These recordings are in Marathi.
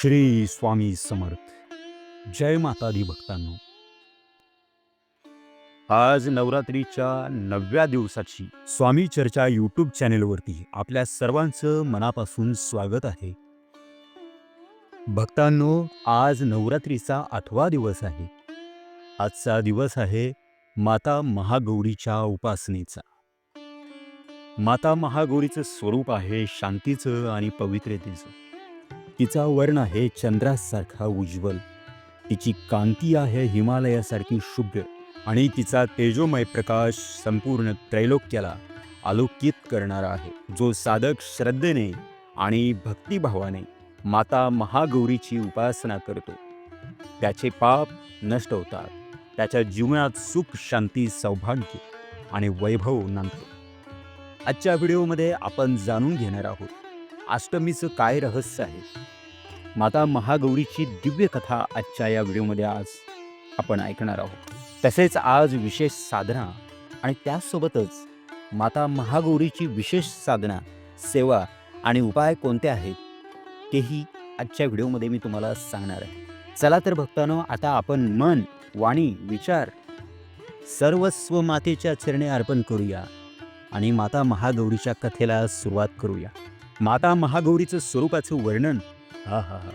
श्री स्वामी समर्थ. जय माता दी भक्तांनो. आज नवरात्रीच्या नवव्या दिवसाची स्वामी चर्चा यूट्यूब चॅनेलवरती आपल्या सर्वांचं मनापासून स्वागत आहे. भक्तांनो आज नवरात्रीचा आठवा दिवस आहे. आजचा दिवस आहे माता महागौरीच्या उपासनेचा. माता महागौरीचं स्वरूप आहे शांतीचं आणि पवित्रतेचं. तिचा वर्ण आहे चंद्रासारखा उज्ज्वल. तिची कांती आहे हिमालयासारखी शुभ्र आणि तिचा तेजोमय प्रकाश संपूर्ण त्रैलोक्याला आलोकित करणारा आहे. जो साधक श्रद्धेने आणि भक्तिभावाने माता महागौरीची उपासना करतो. त्याचे पाप नष्ट होतात. त्याच्या जीवनात सुख शांती सौभाग्य आणि वैभव नांदतो. आजच्या व्हिडिओमध्ये आपण जाणून घेणार आहोत अष्टमीचं काय रहस्य आहे? माता महागौरीची दिव्य कथा आजच्या या व्हिडिओमध्ये आज आपण ऐकणार आहोत. तसेच आज विशेष साधना आणि त्याचसोबतच माता महागौरीची विशेष साधना सेवा आणि उपाय कोणते आहेत तेही आजच्या व्हिडिओमध्ये मी तुम्हाला सांगणार आहे. चला तर भक्तांनो आता आपण मन वाणी विचार सर्वस्व मातेच्या चरणे अर्पण करूया आणि माता महागौरीच्या कथेला सुरुवात करूया. माता महागौरीचं स्वरूपाचं वर्णन. हा हा हा.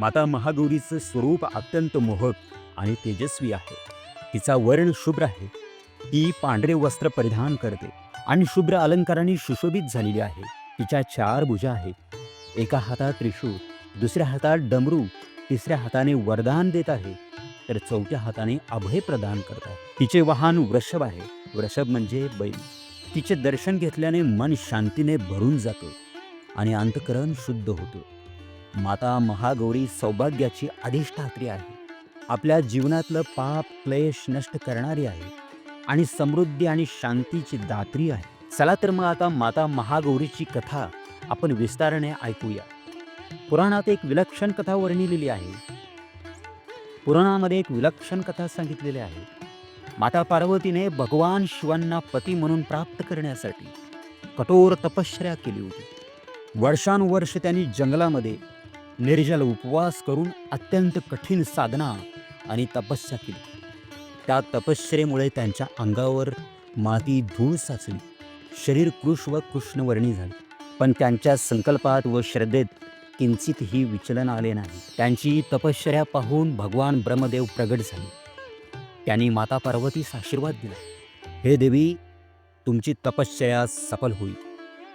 माता महागौरीचं स्वरूप अत्यंत मोहक आणि तेजस्वी आहे. तिचा वर्ण शुभ्र आहे. ती पांढरे वस्त्र परिधान करते आणि शुभ्र अलंकाराने सुशोभित झालेली आहे. तिच्या चार भुजा आहेत. एका हातात त्रिशूळ दुसऱ्या हातात डमरू तिसऱ्या हाताने वरदान देत आहे. तर चौथ्या हाताने अभय प्रदान करत आहे. तिचे वाहन वृषभ आहे. वृषभ म्हणजे बैल. तिचे दर्शन घेतल्याने मन शांतीने भरून जातो. आणि अंतकरण शुद्ध होतं. माता महागौरी सौभाग्याची अधिष्ठात्री आहे. आपल्या जीवनातलं पाप क्लेश नष्ट करणारी आहे आणि समृद्धी आणि शांतीची दात्री आहे. चला तर मग आता माता महागौरीची कथा आपण विस्ताराने ऐकूया. पुराणात एक विलक्षण कथा वर्णिलेली आहे. पुराणामध्ये एक विलक्षण कथा सांगितलेली आहे. माता पार्वतीने भगवान शिवांना पती म्हणून प्राप्त करण्यासाठी कठोर तपश्चर्या केली होती. वर्षानुवर्ष त्यांनी जंगलामध्ये निर्जल उपवास करून अत्यंत कठीण साधना आणि तपस्या केली. त्या तपश्चरेमुळे त्यांच्या अंगावर माती धूळ साचली. शरीर कृश व कृष्णवर्णी झाले. पण त्यांच्या संकल्पात व श्रद्धेत किंचितही विचलन आले नाही. त्यांची तपश्चर्या पाहून भगवान ब्रह्मदेव प्रगट झाले. त्यांनी माता पार्वतीस आशीर्वाद दिला. हे देवी तुमची तपश्चर्या सफल होईल.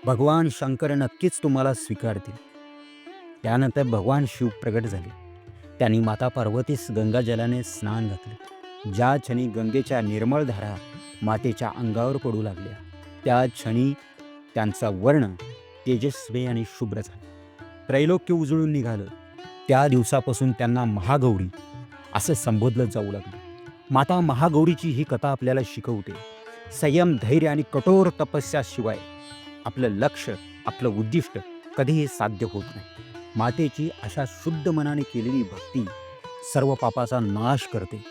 भगवान शंकर नक्कीच तुम्हाला स्वीकारतील. त्यानंतर भगवान शिव प्रगट झाले. त्यांनी माता पार्वतीस गंगाजलाने स्नान घातले. ज्या क्षणी गंगेच्या निर्मळ धारा मातेच्या अंगावर पडू लागल्या त्या क्षणी त्यांचा वर्ण तेजस्वी आणि शुभ्र झाला. त्रैलोक्य उजळून निघालं. त्या दिवसापासून त्यांना महागौरी असं संबोधलं जाऊ लागलं. माता महागौरीची ही कथा आपल्याला शिकवते. संयम धैर्य आणि कठोर तपस्याशिवाय आपलं लक्ष आपलं उद्दिष्ट कधीही साध्य होत नाही. मातेची अशा शुद्ध मनाने केलेली भक्ती सर्व पापाचा नाश करते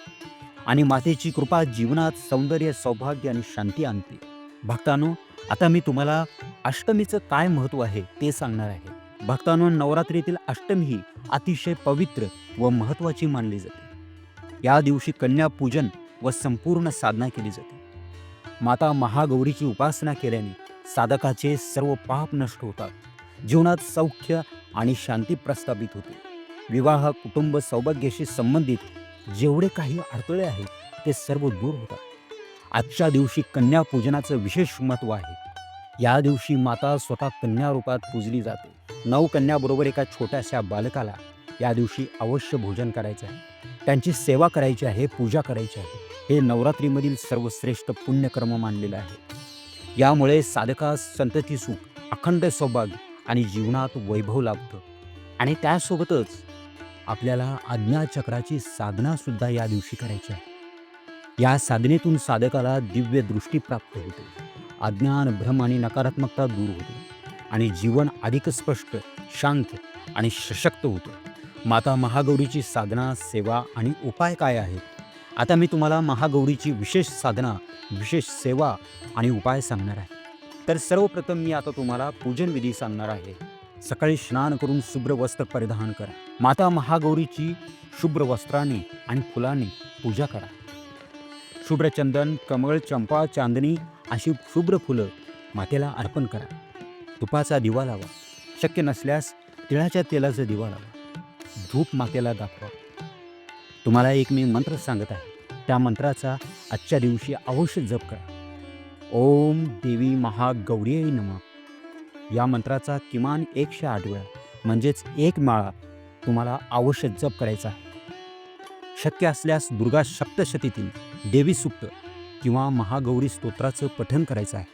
आणि मातेची कृपा जीवनात सौंदर्य सौभाग्य आणि शांती आणते. भक्तांनो आता मी तुम्हाला अष्टमीचं काय महत्त्व आहे ते सांगणार आहे. भक्तांनो नवरात्रीतील अष्टमी ही अतिशय पवित्र व महत्त्वाची मानली जाते. या दिवशी कन्यापूजन व संपूर्ण साधना केली जाते. माता महागौरीची उपासना केल्याने साधकाचे सर्व पाप नष्ट होतात. जीवनात सौख्य आणि शांती प्रस्थापित होते. विवाह कुटुंब सौभाग्याशी संबंधित जेवढे काही अडथळे आहेत ते सर्व दूर होतात. आजच्या दिवशी कन्यापूजनाचं विशेष महत्त्व आहे. या दिवशी माता स्वतः कन्या रूपात पूजली जाते. नऊ कन्याबरोबर एका छोट्याशा बालकाला या दिवशी अवश्य भोजन करायचं आहे. त्यांची सेवा करायची आहे पूजा करायची आहे. हे नवरात्रीमधील सर्वश्रेष्ठ पुण्यकर्म मानलेलं आहे. यामुळे साधकास संतती सुख अखंड सौभाग्य आणि जीवनात वैभव लाभतं. आणि त्यासोबतच आपल्याला आज्ञाचक्राची साधनासुद्धा या दिवशी करायची आहे. या साधनेतून साधकाला दिव्य दृष्टी प्राप्त होते. अज्ञान भ्रम आणि नकारात्मकता दूर होते. आणि जीवन अधिक स्पष्ट शांत आणि सशक्त होतं. माता महागौरीची साधना सेवा आणि उपाय काय आहेत? आता मी तुम्हाला महागौरीची विशेष साधना विशेष सेवा आणि उपाय सांगणार आहे. तर सर्वप्रथम मी आता तुम्हाला पूजन विधी सांगणार आहे. सकाळी स्नान करून शुभ्र वस्त्र परिधान करा. माता महागौरीची शुभ्र वस्त्राने आणि फुलांनी पूजा करा. शुभ्र चंदन कमळ चंपा चांदणी अशी शुभ्र फुलं मातेला अर्पण करा. तुपाचा दिवा लावा. शक्य नसल्यास तिळाच्या तेलाचा दिवा लावा. धूप मातेला दाखवा. तुम्हाला एक मी मंत्र सांगत आहे. त्या मंत्राचा आजच्या दिवशी अवश्य जप करा. ओम देवी महागौरी नम. या मंत्राचा किमान एकशे आठ वेळा म्हणजेच एक माळा तुम्हाला अवश्य जप करायचा आहे. शक्य असल्यास दुर्गा सप्तशतीतील देवी सुक्त किंवा महागौरी स्तोत्राचं पठन करायचं आहे.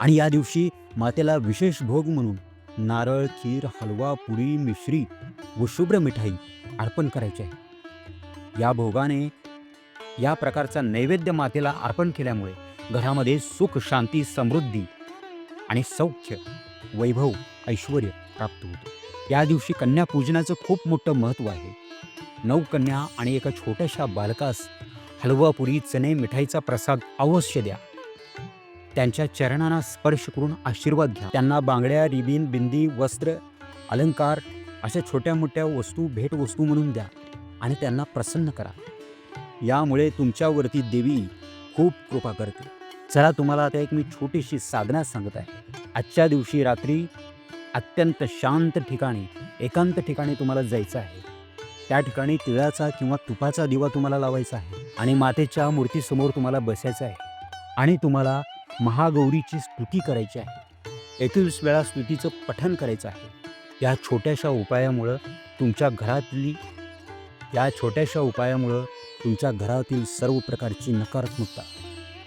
आणि या दिवशी मातेला विशेष भोग म्हणून नारळ खीर हलवा पुरी मिश्री व शुभ्र मिठाई अर्पण करायची आहे. या भोगाने या प्रकारचा नैवेद्य मातेला अर्पण केल्यामुळे घरामध्ये सुख शांती समृद्धी आणि सौख्य वैभव ऐश्वर प्राप्त होते. या दिवशी कन्या पूजनाचं खूप मोठं महत्त्व आहे. नऊ कन्या आणि एका छोट्याशा बालकास हलवा पुरी चणे मिठाईचा प्रसाद अवश्य द्या. त्यांच्या चरणांना स्पर्श करून आशीर्वाद घ्या. त्यांना बांगड्या रिबीन बिंदी वस्त्र अलंकार अशा छोट्या मोठ्या वस्तू भेटवस्तू म्हणून द्या. आणि त्यांना प्रसन्न करा. यामुळे तुमच्यावरती देवी खूप कृपा करते. चला तुम्हाला आता एक मी छोटीशी साधना सांगत आहे. आजच्या दिवशी रात्री अत्यंत शांत ठिकाणी एकांत ठिकाणी तुम्हाला जायचं आहे. त्या ठिकाणी तिळाचा किंवा तुपाचा दिवा तुम्हाला लावायचा आहे आणि मातेच्या मूर्तीसमोर तुम्हाला बसायचं आहे. आणि तुम्हाला महागौरीची स्तुती करायची आहे. एकवीस वेळा स्तुतीचं पठण करायचं आहे. या छोट्याशा उपायामुळं तुमच्या घरातली या छोट्याशा उपायामुळं तुमच्या घरातील सर्व प्रकारची नकारात्मकता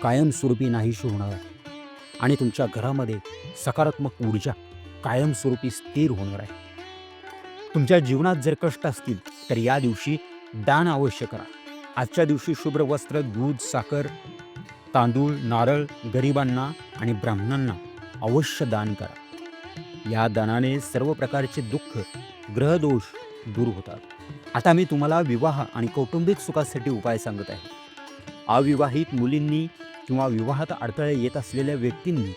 कायमस्वरूपी नाहीशी होणार आहे. आणि तुमच्या घरामध्ये सकारात्मक ऊर्जा कायमस्वरूपी स्थिर होणार आहे. तुमच्या जीवनात जर कष्ट असतील तर या दिवशी दान अवश्य करा. आजच्या दिवशी शुभ्र वस्त्र दूध साखर तांदूळ नारळ गरिबांना आणि ब्राह्मणांना अवश्य दान करा. या दानाने सर्व प्रकारचे दुःख ग्रहदोष दूर होतात. आता मी तुम्हाला विवाह आणि कौटुंबिक सुखासाठी उपाय सांगत आहे. अविवाहित मुलींनी किंवा विवाहात अडथळे येत असलेल्या व्यक्तींनी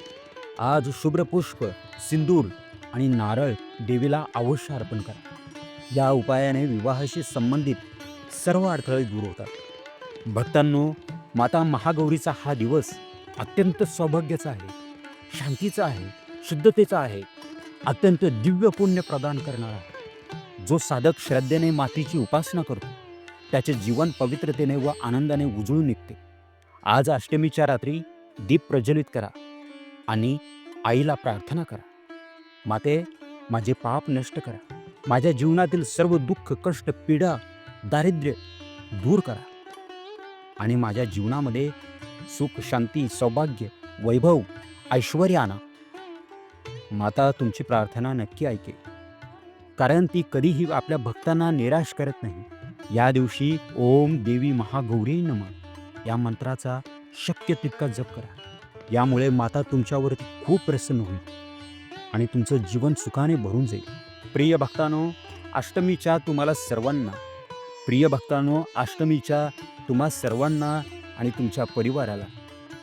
आज शुभ्र पुष्प सिंदूर आणि नारळ देवीला अवश्य अर्पण करा. या उपायाने विवाहाशी संबंधित सर्व अडथळे दूर होतात. भक्तांनो माता महागौरीचा हा दिवस अत्यंत सौभाग्याचा आहे शांतीचा आहे शुद्धतेचा आहे अत्यंत दिव्य पुण्य प्रदान करणारा आहे. जो साधक श्रद्धेने मातेची उपासना करतो त्याचे जीवन पवित्रतेने व आनंदाने उजळून निघते. आज अष्टमीच्या रात्री दीप प्रज्वलित करा आणि आईला प्रार्थना करा. माते माझे पाप नष्ट करा. माझ्या जीवनातील सर्व दुःख कष्ट पीडा दारिद्र्य दूर करा. आणि माझ्या जीवनामध्ये सुख शांती सौभाग्य वैभव ऐश्वर आणा. माता तुमची प्रार्थना नक्की ऐके कारण ती कधीही आपल्या भक्तांना निराश करत नाही. या दिवशी ओम देवी महागौरी नम. या मंत्राचा शक्य तितका जप करा. यामुळे माता तुमच्यावरती खूप प्रसन्न होईल आणि तुमचं जीवन सुखाने भरून जाईल. प्रिय भक्तांनो अष्टमीच्या तुम्हाला सर्वांना प्रिय भक्तांनो अष्टमीच्या तुम्हा सर्वांना आणि तुमच्या परिवाराला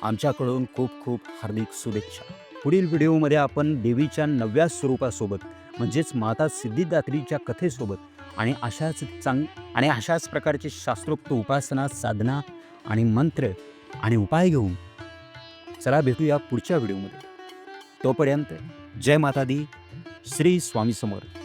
आमच्याकडून खूप खूप हार्दिक शुभेच्छा. पुढील व्हिडिओमध्ये आपण देवीच्या नव्या स्वरूपासोबत म्हणजेच माता सिद्धिदात्रीच्या कथेसोबत. आणि अशाच चांग आणि अशाच प्रकारचे शास्त्रोक्त उपासना साधना आणि मंत्र आणि उपाय घेऊन चला भेटूया पुढच्या व्हिडिओमध्ये. तोपर्यंत जय माता दी श्री स्वामी समर्थ